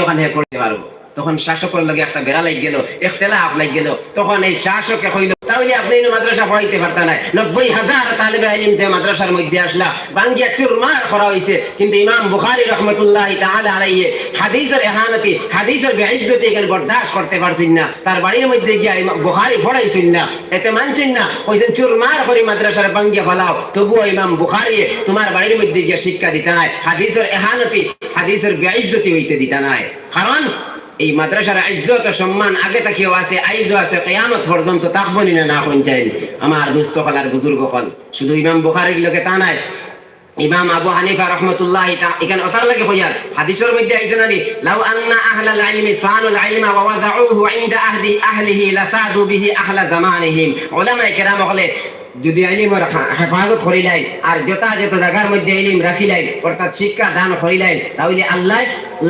ওখানে করতে পারব। তখন শাসকের লগে একটা বেড়া লাগ গেল, ইখতলাফ লাগ গেল। তখন এই শাসকে কইল, তাহলে আপনি এই মাদ্রাসা পড়াইতে পারতা না নব্বই হাজার তালিবে ইলম যে মাদ্রাসার মধ্যে আসলা, বাঙ্গিয়া চুরমার করা হয়েছে কিন্তু ইমাম বুখারি রহমতুল্লাহ তাআলা আলাইহি হাদিসের ইহানতি হাদিসের বেইজ্জতি এখানে বরদাস্ত করতে পারছেন না। তার বাড়ির মধ্যে গিয়া বুখারি পড়াইছেন না। এতে মানছেন না, কইছেন চুরমার করে মাদ্রাসার বাঙ্গিয়া ফালাও। তবুও ইমাম বুখারি তোমার বাড়ির মধ্যে গিয়া শিক্ষা দিতে নাই। হাদিসের ইহানতি হাদিসের বেইজ্জতি হইতে দিতে নাই। কারণ এই মাদ্রাসার ও সম্মান আগে তাকিয়েও আছে, আইজও আছে, কেয়ামত পর্যন্ত তাকবনি না না কোন চাইন আমার দুস্থ কলার বুজুর্গ কল, শুধু ইমাম বুখারির লোকে তা নাই। ইমাম আবু হানিফা রহমতুল্লাহ এখানে অতার লাগে হইয়ার। হাদিসের মধ্যে আইছেন আলী লাউ আন্না আহলাল ইলমি সানুল ইলমা ওয়া ওয়াজাউহু ইনদা আহদি আহলিহি লাসাদু বিহি আহলা জামানিহিম। উলামায়ে কেরাম হলে যদি ইলিমর হেফাজত করিলাই আর যথা যত জায়গার মধ্যে ইলিম রাখিলাই অর্থাৎ শিক্ষা দান করিলাই তাহলে আল্লাহ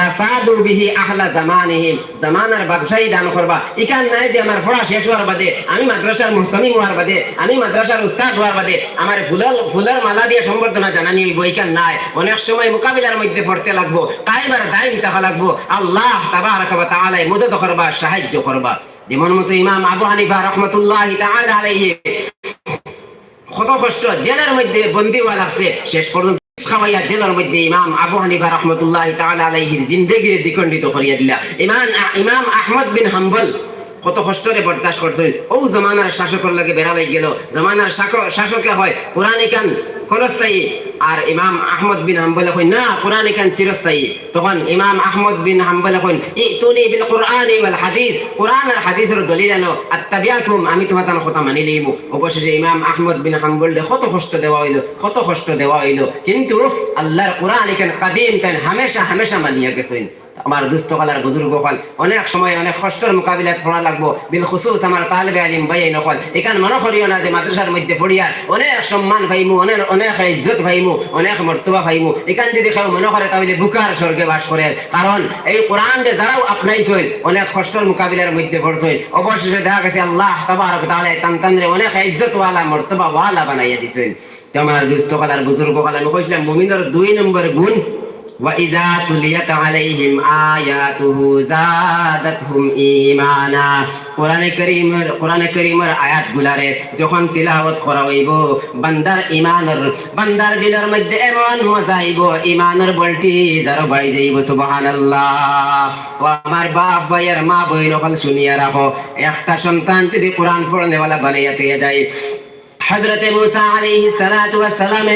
লাসাদু বিহি আহলা জামানিহিম, জামানার বাদশাহী দান করবা। ইকান নাই যে আমার পড়া শেষ হওয়ার বাদে, আমি মাদ্রাসার মুহতামিম হওয়ার বাদে, আমি মাদ্রাসার উস্তাদ হওয়ার বাদে, আমার ফুলের ফুলের মালা দিয়ে সম্বর্ধনা জানানি হইব, ইকান নাই। অনেক সময় মোকাবিলার মধ্যে পড়তে লাগবো কাইবার দায়িম থাকা লাগবো। আল্লাহ তাবারাক ওয়া তাআলা মদদ করবা, সাহায্য করবা। যেমন মতো ইমাম আবু হানিফা রহমতুল্লাহ আলাইহি কত কষ্ট, জেলের মধ্যে বন্দিওয়া লাগছে শেষ পর্যন্ত খাওয়াইয়া জেলের মধ্যে ইমাম আবু হানিফা রহমতুল্লাহ তাআলা আলাইহির জিন্দেগির দ্বিখণ্ডিত করিয়া দিলা। ইমান, ইমাম আহমদ বিন হাম্বল কত কষ্টরে বরদাস্ত করতেন। ও জমানার শাসকের লাগে বেড়ালাই গেল। জমানার শাসক- হয়, কোরআন কান ক্ষণস্থায়ী আর ইমাম আহমদ বিন হাম্বল কই না, কোরআন কান চিরস্থায়ী। তখন ইমাম আহমদ বিন হাম্বল কই ইতুনি বিল কোরআনি ওয়াল হাদিস। কোরআন আর হাদিসের দলিল আনো আত্তাবিয়াকুম আমি তোমার তার কথা মানি লইব। অবশেষে ইমাম আহমদ বিন হাম্বল কত কষ্ট দেওয়া হইল, কত কষ্ট দেওয়া হইল। কিন্তু আল্লাহর কোরআন এখানে কাদিম কেন, হামেশা হামেশা মানিয়া গেছেন। আমার দুস্থ কালার বুজুর্গ হল। অনেক সময় অনেক কষ্টের মোকাবিলা পড়া লাগবো। বিল খুসুস আমার তালেবে আলিম ভাই নকল। এখান মনে করিও না যে মাদ্রাসার মধ্যে পড়িয়া অনেক সম্মান পাইমু, অনেক অনেক ইজ্জত ভাইমু অনেক মর্তবা ভাইমু এখান যদি কেউ মনে করে তাহলে বুকার স্বর্গে বাস করে। কারণ এই কোরআন যে যারাও আপনাইছেন, অনেক কষ্টের মোকাবিলার মধ্যে পড়ছেন। অবশেষে দেখা গেছে আল্লাহ তাবারক তাআলা তান তানরে অনেক ইজ্জত ওয়ালা মর্তবা ওয়ালা বানাইয়া দিছেন। তো আমার দুস্থ কালার বুজুর্গ কালার আমি কইছিলাম মুমিনের দুই নম্বর গুণ وإذا تليت عليهم آياته زادتهم إيمانا কোরআন করিমের কোরআন করিমের আয়াত গুলারে যখন তিলাওয়াত করা হইব বান্দার ইমানের বান্দার দিলের মধ্যে এমন মজা আইব ইমানের বলটি যারো বাড়ি যাইব সুবহানাল্লাহ ও আমার বাপ ভাইয়ের মা বই নকল শুনিয়া রাখো একটা সন্তান যদি কোরআন পড়নেওয়ালা বানাইয়া দিয়ে যায় হযরত মুসা আলাইহিস সালাতু ওয়াস সালামে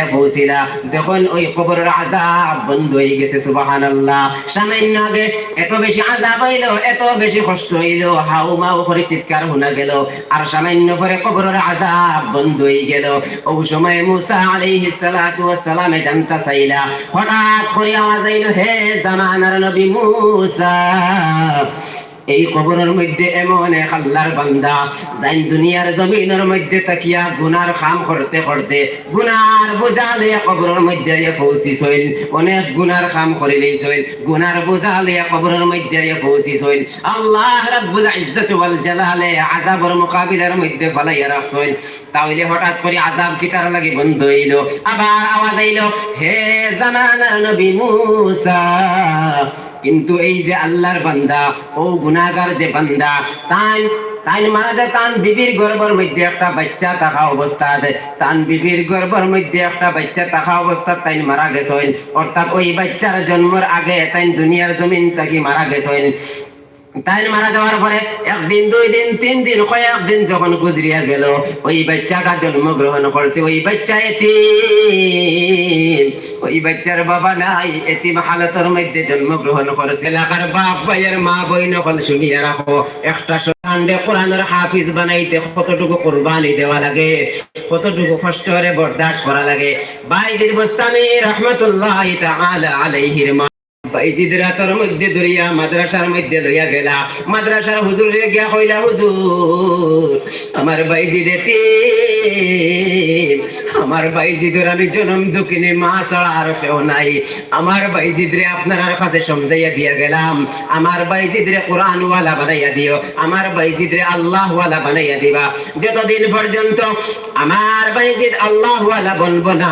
পৌঁছিলা দেখুন, ওই কবরের আযাব বন্ধ হয়ে গেছে, সুবহানাল্লাহ। সামান্য আগে এত বেশি আযাব হইল, এত বেশি কষ্ট হইল, হাউ মাউ করে চিৎকার শোনা গেল, আর সামান্য পরে কবরের আযাব বন্ধ হয়ে গেল। ওই সময় মুসা আলাইহিস সালাতু সালামে জানতা চাইলা, হঠাৎ করে আওয়াজ আইলো, হে জামানার নবী মুসা এই কবরের মধ্যে এমন এক আল্লাহর বান্দা, যাইন দুনিয়ার জমিনের মধ্যে তাকিয়া গুনার খাম করতে করতে গুনার বোঝালে কবরের মধ্যে আইয়া পৌঁছিছইল অনেক গুনার খাম করে লইছইল গুনার বোঝালে কবরের মধ্যে পৌঁছিছইল আল্লাহ রাব্বুল ইজ্জত ওয়াল জালালে আযাবের মোকাবিলার মধ্যে ফলাইয়া রাখছইল তাহলে হঠাৎ করে আযাব কিতার লাগি বন্ধ হইল, আবার আওয়াজ আইলো, হে জামানার নবী মুসা কিন্তু এই যে আল্লাহর বান্দা, ও গুণাগার যে বান্দা, তাই তাই মারা যায় তান বিবির গর্বর মধ্যে একটা বাচ্চা থাকা অবস্থা তান বিবির গর্বর মধ্যে একটা বাচ্চা থাকা অবস্থা তাই মারা গেছেন। অর্থাৎ ওই বাচ্চার জন্মের আগে তাই দুনিয়ার জমিন থাকি মারা গেছেন। তাই মারা যাওয়ার পরে একদিন, দুই দিন, তিন দিন কয়েকদিন যখন গুজরিয়া গেল, ওই বাচ্চাটা জন্মগ্রহণ করছে, ওই বাচ্চা এতিম। ওই বাচ্চার বাবা নাই, এতিম হালতের মধ্যে জন্মগ্রহণ করেছে। এলাকার বাপ ভাইয়ের মা বই নকল শুনিয়ে রাখো, একটা সন্তানরে কোরআনের হাফিজ বানাইতে কতটুকু কোরবানি দেওয়া লাগে, কতটুকু কষ্ট করে বরদাস্ত করা লাগে। বাইজির বুস্তামি রহমতুল্লাহ আলাইহির মা বাইজিদ রাতর মধ্যে ধরিয়া মাদ্রাসার মধ্যে লইয়া গিয়া কইলা, হুজুর, আমার বাইজিদে আমার বাইজিদের আমি জনম দুঃখিনী মা ছাড়া আর কেউ নাই। আমার বাইজিদরে আপনার কাছে সমঝাইয়া দিয়া গেলাম। আমার বাইজিদরে কোরআন ওয়ালা বানাইয়া দিও। আমার বাইজিদরে আল্লাহ ওয়ালা বানাইয়া দিবা। যতদিন পর্যন্ত আমার বাইজিদ আল্লাহ ওয়ালা বনবো না,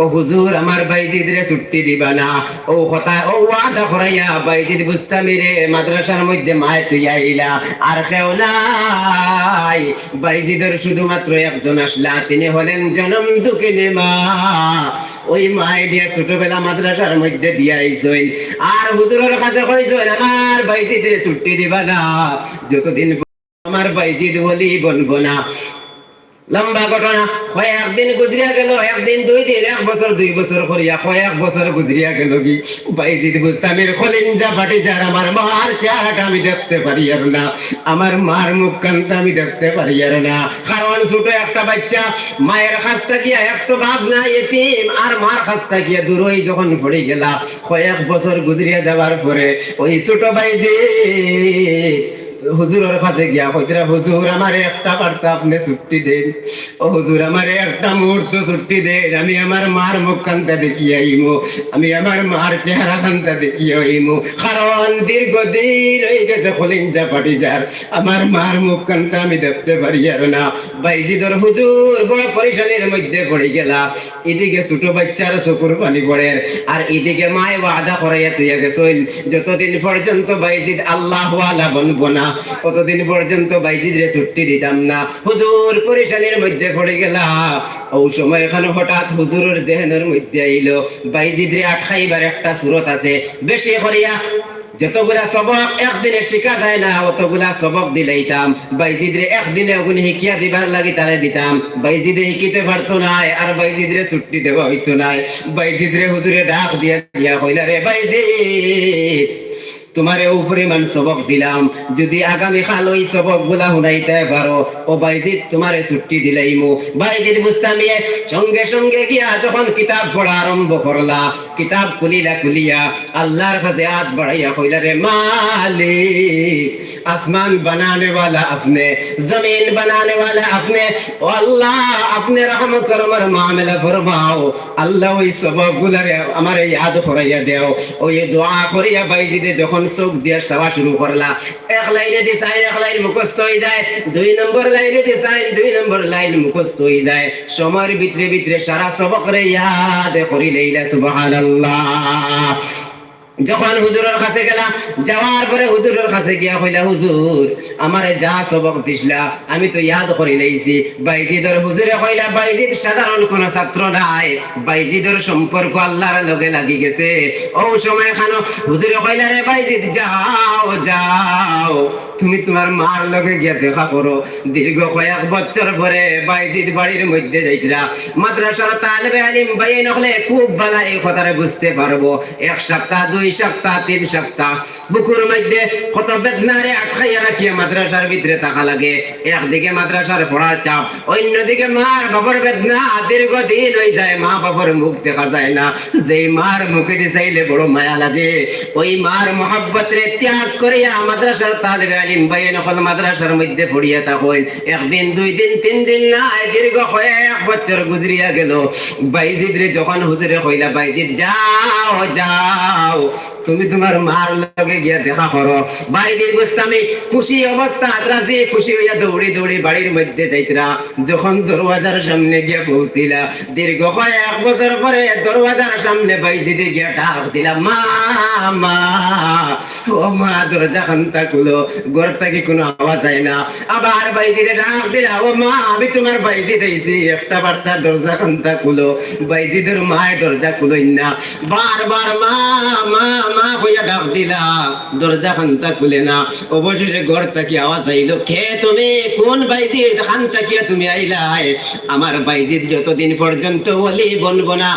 ও হুজুর, আমার বাইজিদরে ছুটি দিবা না। ও কথা, ও ওয়াদা করাইয়া বাইজিদ বুস্তামিরে মাদ্রাসার মধ্যে মায় তুই আইলা, আর কেউ নাই। বাইজিদের শুধুমাত্র একজন আসলা, তিনি হলেন জনম দুঃখিনী মা। ওই মায় দিয়া ছোটবেলা মাদ্রাসার মধ্যে দিয়া আইসইন। আর হুজুরের কাছে কইসইন, আমার বাইজিদের ছুটি দিবা না। যতদিন আমার বাইজিদ বলি বলব না। লম্বা ঘটনা। কয়েকদিন গুজরিয়া গেল, একদিন দুই দিন, এক বছর, দুই বছর করিয়া কয়েক বছর গুজরিয়া গেল কি? বাইজিদ বুস্তামির খলিঞ্জা ফাটি যার আমার মার চেহারাটা আমি দেখতে পারি আর না। আমার মার মুখ কান্তা আমি দেখতে পারি আর না। কারণ ছোট একটা বাচ্চা, মায়ের কাছ থাকিয়া এক তো ভাব না এতিম, আর মার কাছ থাকিয়া দূরই যখন পড়ে গেলা। কয়েক বছর গুজরিয়া যাওয়ার পরে ওই ছোট বাইজি হুজুরের কাছে গিয়া কইতরা হুজুর আমারে একটা বার্তা আপনি ছুটি দেন। ও হুজুর আমারে একটা মুহূর্ত ছুটি দেন। আমি আমার মার মুখ কান্তা দেখি আইমু। আমি আমার মার চেহারা কান্তা দেখি আইমু। কারণ দীর্ঘদিন হয়ে গেছে খলিঞ্জা পাটি যার আমার মার মুখ কান্তা আমি দেখতে পারি আর না। বাইজি বাইজিদর হুজুর, বড় পরিশানির মধ্যে পড়ে গেলা। এদিকে ছোট বাচ্চার চকুর পানি পড়ে। আর এদিকে মায় ওয়াদা করাইয়া তুইয়া গেছইন। যতদিন পর্যন্ত বাইজিদ আল্লাহ ওয়ালা বনবো না কতদিন পর্যন্ত বাইজিদ রে ছুটি দিতাম না। হুজুর পরিশানির মধ্যে পড়ে গেলা ও সময় এখানে হঠাৎ হুজুরের জেহেনের মধ্যে আইলো। বাইজিদ রে আটকাইবার একটা সুরত আছে। বেশি করিয়া যতগুলা সবক একদিনে শিখা যায় না, অতগুলা সবক দিলাইতাম। বাইজিদরে একদিনে ওগুন শিখিয়া দিবার লাগি তারে দিতাম। বাইজিদে শিখিতে পারতো নাই, আর বাইজিদরে ছুটি দেওয়া হইতো নাই। বাইজিদরে হুজুরে ডাক দিয়া দিয়া কইলা, রে বাইজিদ তোমারে উপরিমান সবক দিলাম যদি আগামী কাল ওই সবক গুলা শুনাইতে পারো ও বাইজিদ তোমারে ছুটি দিলাইমু বাইজিদ বুঝতামিয়ে সঙ্গে সঙ্গে গিয়া যখন কিতাব পড়া আরম্ভ করলা কিতাব খুলিলা খুলিয়া আল্লাহর কাছে হাত বাড়াইয়া কইলা রে মালিক আসমান বানানে वाला আপনি জমিন বানানে वाला আপনি ও আল্লাহ আপনি রহম করমার মামলা ফরমাও আল্লাহ ওই সবক গুলারে আমারে ইয়াদ করাইয়া দেও ওই দোয়া করিয়া বাইজিদে যখন চোখ দিয়ে সেবা শুরু করলা। এক লাইনে দি এক লাইন মুখস্থ হয়ে যায়। দুই নম্বর লাইনে দি দুই নম্বর লাইন মুখস্থ হয়ে যায়। সময়ের ভিতরে ভিতরে সারা সবক রে ইয়াদ করি লইলা সুবহানাল্লাহ। যখন হুজুরের কাছে গেলা, যাওয়ার পরে হুজুরের কাছে গিয়া কইলা, হুজুর, আমারে যা সবক দিছলা আমি তো ইয়াদ করে লইছি। বাইজিদর হুজুরে কইলা, বাইজিদ সাধারণ কোন ছাত্র নাই। বাইজিদর সম্পর্ক আল্লাহর লগে লাগি গেছে। ও সময় খানো। হুজুরে কইলা, রে বাইজিদ, যাও যাও। তুমি তোমার মার লগে গিয়া দেখা করো। দীর্ঘ কয়েক বছর পরে বাইজিদ বাড়ির মধ্যে যাইতরা। মাদ্রাসার তালেবে আলিম বাই নকলে খুব ভালো এই কথাটা বুঝতে পারব। এক সপ্তাহ সপ্তাহ, তিন সপ্তাহ। বুকুর মধ্যে কত বেদনারে আটকাইয়া রাখিয়া মাদ্রাসার ভিতরে থাকা লাগে। একদিকে মাদ্রাসার পড়ার চাপ, অন্যদিকে মার বাবার বেদনা দীর্ঘদিন হয়ে যায়। মা বাবার মুখ দেখা যায় না। যেই মার মুখে চাইলে বড় মায়া লাগে। ওই মার মহাব্বত রে ত্যাগ করিয়া মাদ্রাসার তালেবে আলিম ভাই নকল মাদ্রাসার মধ্যে পড়িয়া থাকই একদিন দুই দিন তিন দিন না দীর্ঘ কয়েক বছর গুজরিয়া গেল। বাইজিদ রে যখন হুজুরে কইলা, বাইজিদ, যাও যাও। তুমি তোমার মার লগে গিয়া দেখা করো। বাইজিদ বুঝতামি খুশি অবস্থা রাজি, খুশি হইয়া দৌড়ি দৌড়ি বাড়ির মধ্যে যাইতরা। যখন দরওয়াজার সামনে গিয়া পৌঁছিলা, দীর্ঘ কয়েক বছর পরে দরওয়াজার সামনে বাইজিদে গিয়া ডাক দিলা, মা মা, ও মা, দরজা খান্তা খুলো ঘর থেকে কোনো আওয়াজ হয় না? আবার বাইজিতে ডাক দিলা, ও মা, আমি তোমার বাইজি দিয়েছি একটা বার্তা, দরজা খান্তা খুলো, বাইজিদের মায় দরজা খুলোই না। বারবার, মা মা মা হইয়া ডাক দিলা, দরজা খান্তা খুলে না। অবশেষে ঘর থেকে আওয়াজ আইলো, কে তুমি? কোন বাইজিদ? খান তাকিয়া তুমি আইলাই? আমার বাইজিদ যতদিন পর্যন্ত বলি বলব না।